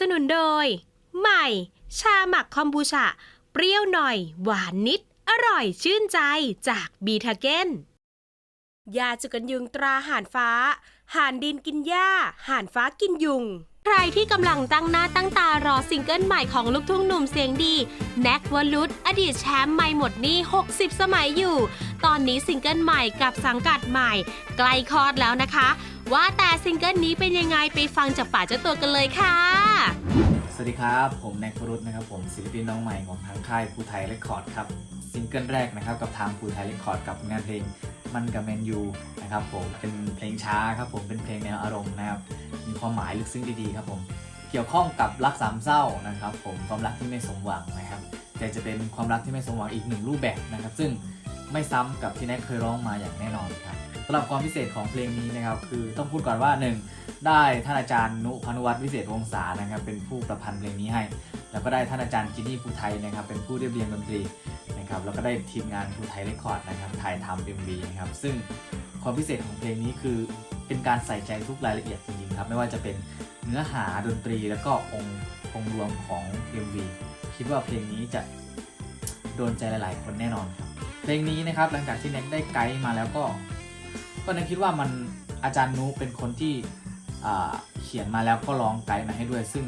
สนุนโดย ใหม่ ชาหมักคอมบูชา เปรี้ยวหน่อย หวานนิด อร่อยชื่นใจจากบีทาเกนยาจุกันยุงตราห่านฟ้า ห่านดินกินหญ้า ห่านฟ้ากินยุง ใครที่กำลังตั้งหน้าตั้งตารอซิงเกิลใหม่ของลูกทุ่งหนุ่มเสียงดี แน็กวลุตอดีตแชมป์ไม่หมดหนี้60 สมัยอยู่ ตอนนี้ซิงเกิลใหม่กับสังกัดใหม่ ใกล้คลอดแล้วนะคะ ว่าแต่ซิงเกิลนี้เป็นยังไงไปฟังจากปากเจ้าตัวกันเลยค่ะ สวัสดีครับ ผมแน็กฟรุตนะครับผมศิลปินน้องใหม่ของทางค่ายภูไทยเรคคอร์ดครับซิงเกิลแรกนะครับกับทางภูไทยเรคคอร์ดกับงานเพลงมันกับแมนยูนะครับผมเป็นเพลงช้าครับผมเป็นเพลงแนวอารมณ์นะครับมีความหมายลึกซึ้งดีๆครับผมเกี่ยวข้องกับรักสามเศร้านะครับ ผมความรักที่ไม่สมหวังนะครับ แต่จะเป็นความรักที่ไม่สมหวังอีกหนึ่งรูปแบบนะครับ ซึ่ง ไม่ซ้ำกับที่แน็กเคยร้องมาอย่างแน่นอนครับสำหรับความพิเศษของเพลงนี้นะครับคือต้องพูดก่อนว่าหนึ่งได้ท่านอาจารย์นุพานุวัฒน์วิเศษวงศานะครับเป็นผู้ประพันธ์เพลงนี้ให้ แล้วก็ได้ท่านอาจารย์จินนี่ภูไทยนะครับเป็นผู้เรียบเรียงดนตรีนะครับแล้วก็ได้ทีมงานภูไทยเรคคอร์ดนะครับถ่ายทำเอ็มวีนะครับซึ่งความพิเศษของเพลงนี้คือเป็นการใส่ใจทุกรายละเอียดจริงๆครับไม่ว่าจะเป็นเนื้อหาดนตรีแล้วก็องค์องรวมของ MV คิดว่าเพลงนี้จะโดนใจหลาย ๆ คนแน่นอน เพลงนี้นะครับหลังจากที่แน็กได้ไกด์มาแล้วก็ ก็นึกคิดว่ามันอาจารย์นุเป็นคนที่เขียนมาแล้วก็ร้องไกด์มาให้ด้วย ซึ่ง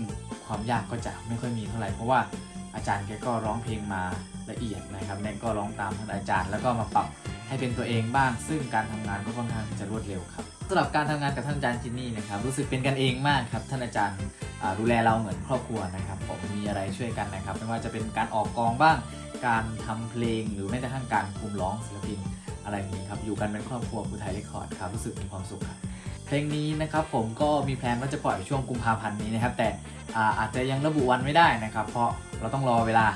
ความยากก็จะไม่ค่อยมีเท่าไหร่เพราะว่าอาจารย์แกก็ร้องเพลงมาละเอียดนะครับแน็ก็ร้องตามทางอาจารย์ แล้วก็มาปรับให้เป็นตัวเองบ้าง ซึ่งการทำงานก็ค่อนข้างจะรวดเร็วครับำหรับการทำงานกับท่านอาจารย์จินนี่นะครับรู้สึกเป็นกันเองมากครับท่านอาจารย์ดูแลเราเหมือนครอบครัวนะครับผมมีอะไรช่วยกันนะครับ ไม่ว่าจะเป็นการออกกองบ้าง การทำเพลงหรือแม้กระทั่งการคุมร้องศิลปินอะไรอย่างนี้ครับอยู่กันเป็นครอบครัวภูไทยเรคคอร์ดครับรู้สึกมีความสุขครับเพลงนี้นะครับผมก็มีแพลนว่าจะปล่อยช่วงกุมภาพันธ์นี้นะครับแต่อ่อาจจะยังระบุวันไม่ได้นะครับ เพราะเราต้องรอเวลา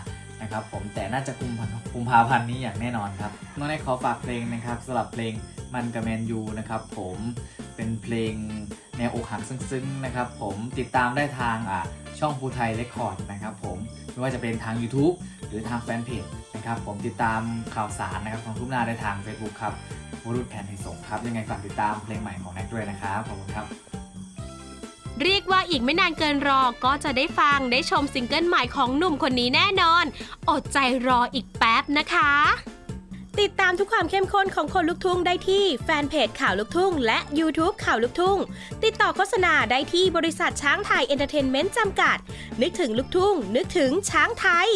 นะครับผมแต่น่าจะกุมภากุมภาพันธ์นี้อย่างแน่นอนครับน้องแนกขอฝากเพลงนะครับสำหรับเพลงมันกับแมนยูนะครับผมเป็นเพลงแนวอกหักซึ้งๆนะครับผมติดตามได้ทางอ่าช่องภูไทยเรคคอร์ดนะครับผมไม่ว่าจะเป็นทาง YouTube หรือทางแฟนเพจนะครับผมติดตามข่าวสารนะครับของทุกหน้าได้ทาง Facebook ครับวรุษแผนไทยส่งครับยังไงฝากติดตามเพลงใหม่ของแน็กด้วยนะครับขอบคุณครับ เรียกว่าอีกไม่นานเกินรอก็จะได้ฟังได้ชมซิงเกิลใหม่ของหนุ่มคนนี้แน่นอน อดใจรออีกแป๊บนะคะ ติดตามทุกความเข้มข้นของคนลุกทุ่งได้ที่แฟนเพจข่าวลุกทุ่ง และ YouTube ข่าวลุกทุ่ง ติดต่อโฆษณาได้ที่บริษัทช้างไทยเอนเตอร์เทนเมนต์จำกัด นึกถึงลุกทุ่ง นึกถึงช้างไทย